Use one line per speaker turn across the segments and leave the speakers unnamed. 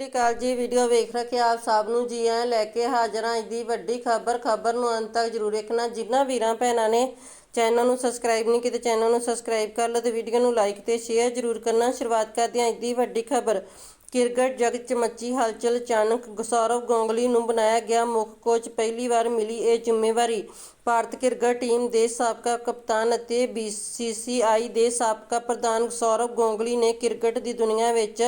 ਸਤਿ ਸ਼੍ਰੀ ਅਕਾਲ ਜੀ, ਵੀਡੀਓ ਵੇਖ ਰਹੇ ਆਪ ਸਭ ਨੂੰ ਜੀ ਆਇਆਂ ਲੈ ਕੇ ਹਾਜ਼ਰਾਂ। ਅੱਜ ਦੀ ਵੱਡੀ ਖਬਰ ਖਬਰ ਨੂੰ ਅੰਤ ਤੱਕ ਜ਼ਰੂਰ ਵੇਖਣਾ। ਜਿਨ੍ਹਾਂ ਵੀਰਾਂ, ਭੈਣਾਂ ਨੇ ਚੈਨਲ ਨੂੰ ਸਬਸਕ੍ਰਾਈਬ ਨਹੀਂ ਕੀਤਾ, ਚੈਨਲ ਨੂੰ ਸਬਸਕ੍ਰਾਈਬ ਕਰ ਲਓ ਤੇ ਵੀਡੀਓ ਨੂੰ ਲਾਈਕ ਤੇ ਸ਼ੇਅਰ ਜ਼ਰੂਰ ਕਰਨਾ। ਸ਼ੁਰੂਆਤ ਕਰਦੇ ਹਾਂ ਅੱਜ ਦੀ ਵੱਡੀ ਖਬਰ। ਕ੍ਰਿਕਟ ਜਗਤ 'ਚ ਮੱਚੀ ਹਲਚਲ ਅਚਾਨਕ ਸੌਰਵ ਗਾਂਗੁਲੀ ਨੂੰ ਬਣਾਇਆ ਗਿਆ ਮੁੱਖ ਕੋਚ, ਪਹਿਲੀ ਵਾਰ ਮਿਲੀ ਇਹ ਜ਼ਿੰਮੇਵਾਰੀ। ਭਾਰਤ ਕ੍ਰਿਕਟ ਟੀਮ ਦੇ ਸਾਬਕਾ ਕਪਤਾਨ ਅਤੇ BCCI ਦੇ ਸਾਬਕਾ ਪ੍ਰਧਾਨ ਸੌਰਵ ਗਾਂਗੁਲੀ ਨੇ ਕ੍ਰਿਕਟ ਦੀ ਦੁਨੀਆ ਵਿੱਚ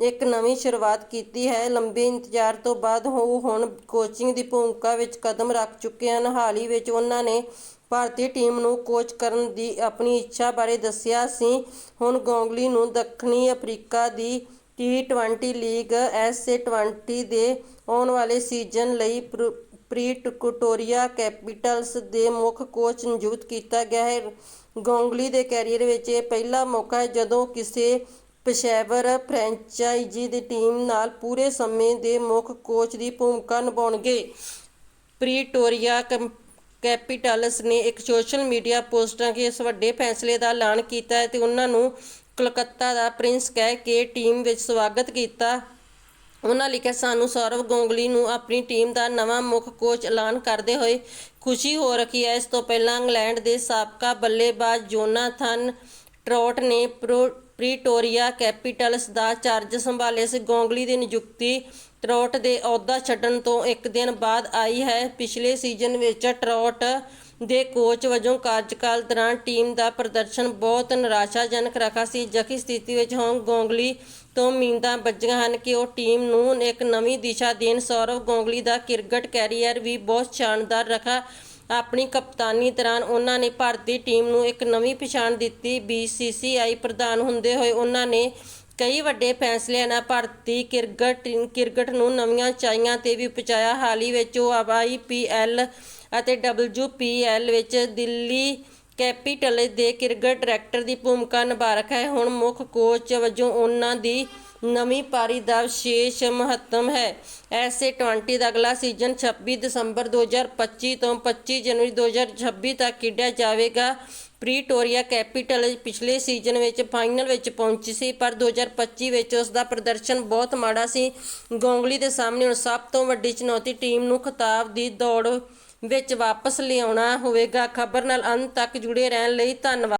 ਇੱਕ ਨਵੀਂ ਸ਼ੁਰੂਆਤ ਕੀਤੀ ਹੈ। ਲੰਬੇ ਇੰਤਜ਼ਾਰ ਤੋਂ ਬਾਅਦ ਉਹ ਹੁਣ ਕੋਚਿੰਗ ਦੀ ਭੂਮਿਕਾ ਵਿੱਚ ਕਦਮ ਰੱਖ ਚੁੱਕੇ ਹਨ। ਹਾਲ ਹੀ ਵਿੱਚ ਉਹਨਾਂ ਨੇ ਭਾਰਤੀ ਟੀਮ ਨੂੰ ਕੋਚ ਕਰਨ ਦੀ ਆਪਣੀ ਇੱਛਾ ਬਾਰੇ ਦੱਸਿਆ ਸੀ। ਹੁਣ ਗਾਂਗੁਲੀ ਨੂੰ ਦੱਖਣੀ ਅਫਰੀਕਾ ਦੀ ਟੀ20 ਲੀਗ ਐਸਏ20 ਦੇ ਆਉਣ ਵਾਲੇ ਸੀਜ਼ਨ ਲਈ ਪ੍ਰ- ਪ੍ਰੀਟੋਰੀਆ ਕੈਪੀਟਲਸ ਦੇ ਮੁੱਖ ਕੋਚ ਨਿਯੁਕਤ ਕੀਤਾ ਗਿਆ ਹੈ। ਗੋਂਗਲੀ ਦੇ ਕੈਰੀਅਰ ਵਿੱਚ ਇਹ ਪਹਿਲਾ ਮੌਕਾ ਹੈ ਜਦੋਂ ਕਿਸੇ ਪੇਸ਼ੇਵਰ ਫਰੈਂਚਾਈਜ਼ੀ ਦੀ ਟੀਮ ਨਾਲ ਪੂਰੇ ਸਮੇਂ ਦੇ ਮੁੱਖ ਕੋਚ ਦੀ ਭੂਮਿਕਾ ਨਿਭਾਉਣਗੇ। ਪ੍ਰੀਟੋਰੀਆ ਕੈਮ- ਕੈਪੀਟਲਸ ਨੇ ਇੱਕ ਸੋਸ਼ਲ ਮੀਡੀਆ ਪੋਸਟਾਂ ਕਿ ਇਸ ਵੱਡੇ ਫੈਸਲੇ ਦਾ ਐਲਾਨ ਕੀਤਾ ਹੈ ਤੇ ਉਹਨਾਂ ਨੂੰ ਕਲਕੱਤਾ ਦਾ ਪ੍ਰਿੰਸ ਕਹਿ ਕੇ ਟੀਮ ਵਿੱਚ ਸਵਾਗਤ ਕੀਤਾ। ਉਹਨਾਂ ਲਿਖਿਆ, ਸਾਨੂੰ ਸੌਰਵ ਗਾਂਗੁਲੀ ਨੂੰ ਆਪਣੀ ਟੀਮ ਦਾ ਨਵਾਂ ਮੁੱਖ ਕੋਚ ਐਲਾਨ ਕਰਦੇ ਹੋਏ ਖੁਸ਼ੀ ਹੋ ਰਹੀ ਹੈ। ਇਸ ਤੋਂ ਪਹਿਲਾਂ ਇੰਗਲੈਂਡ ਦੇ ਸਾਬਕਾ ਬੱਲੇਬਾਜ਼ ਜੋਨਾਥਨ ਟਰੌਟ ਨੇ ਪ੍ਰੋ- ਪ੍ਰੀਟੋਰੀਆ ਕੈਪੀਟਲਸ ਦਾ ਚਾਰਜ ਸੰਭਾਲਿਆ ਸੀ। ਗਾਂਗੁਲੀ ਦੀ ਨਿਯੁਕਤੀ ਟਰੌਟ ਦੇ ਅਹੁਦਾ ਛੱਡਣ ਤੋਂ ਇੱਕ ਦਿਨ ਬਾਅਦ ਆਈ ਹੈ। ਪਿਛਲੇ ਸੀਜ਼ਨ ਵਿੱਚ ਟਰੌਟ ਦੇ ਕੋਚ ਵਜੋਂ ਕਾਰਜਕਾਲ ਦੌਰਾਨ ਟੀਮ ਦਾ ਪ੍ਰਦਰਸ਼ਨ ਬਹੁਤ ਨਿਰਾਸ਼ਾਜਨਕ ਰਿਹਾ ਸੀ। ਜਖੀ ਸਥਿਤੀ ਵਿੱਚ ਹੋਂਗ ਗਾਂਗੁਲੀ ਤੋਂ ਉਮੀਦਾਂ ਬੱਝੀਆਂ ਹਨ ਕਿ ਉਹ ਟੀਮ ਨੂੰ ਇੱਕ ਨਵੀਂ ਦਿਸ਼ਾ ਦੇਣ। ਸੌਰਵ ਗਾਂਗੁਲੀ ਦਾ ਕ੍ਰਿਕਟ ਕੈਰੀਅਰ ਵੀ ਬਹੁਤ ਸ਼ਾਨਦਾਰ ਰਿਹਾ ਆਪਣੀ ਕਪਤਾਨੀ ਦੌਰਾਨ ਉਹਨਾਂ ਨੇ ਭਾਰਤੀ ਟੀਮ ਨੂੰ ਇੱਕ ਨਵੀਂ ਪਛਾਣ ਦਿੱਤੀ। BCCI ਪ੍ਰਧਾਨ ਹੁੰਦੇ ਹੋਏ ਉਹਨਾਂ ਨੇ ਕਈ ਵੱਡੇ ਫੈਸਲਿਆਂ ਨਾਲ ਭਾਰਤੀ ਕ੍ਰਿਕਟ ਕ੍ਰਿਕਟ ਨੂੰ ਨਵੀਆਂ ਉਚਾਈਆਂ ਤੇ ਵੀ ਪਹੁੰਚਾਇਆ। ਹਾਲ ਹੀ ਵਿੱਚ ਉਹ IPL ਅਤੇ WPL ਵਿੱਚ ਦਿੱਲੀ ਕੈਪੀਟਲ ਦੇ ਕ੍ਰਿਕਟ ਡਾਇਰੈਕਟਰ ਦੀ ਭੂਮਿਕਾ ਨਿਭਾ ਰੱਖਿਆ ਹੈ। ਹੁਣ ਮੁੱਖ ਕੋਚ ਵਜੋਂ ਉਹਨਾਂ ਦੀ ਨਵੀਂ ਪਾਰੀ ਦਾ ਵਿਸ਼ੇਸ਼ ਮਹੱਤਵ ਹੈ। ਐਸੇ 20 ਦਾ ਅਗਲਾ ਸੀਜ਼ਨ 26 ਦਸੰਬਰ 2025 ਤੋਂ 25 ਜਨਵਰੀ 2026 ਤੱਕ ਖੇਡਿਆ ਜਾਵੇਗਾ। ਪ੍ਰੀਟੋਰੀਆ ਕੈਪੀਟਲ ਪਿਛਲੇ ਸੀਜ਼ਨ ਵਿੱਚ ਫਾਈਨਲ ਵਿੱਚ ਪਹੁੰਚੀ ਸੀ, ਪਰ 2025 ਵਿੱਚ ਉਸ ਦਾ ਪ੍ਰਦਰਸ਼ਨ ਬਹੁਤ ਮਾੜਾ ਸੀ। ਗੋਂਗਲੀ ਦੇ ਸਾਹਮਣੇ ਹੁਣ ਸਭ ਤੋਂ ਵੱਡੀ ਚੁਣੌਤੀ ਟੀਮ ਨੂੰ ਖਿਤਾਬ ਦੀ ਦੌੜ ਵਿੱਚ ਵਾਪਸ ਲਿਆਉਣਾ ਹੋਵੇਗਾ। ਖਬਰ ਨਾਲ ਅੰਤ ਤੱਕ ਜੁੜੇ ਰਹਿਣ ਲਈ ਧੰਨਵਾਦ।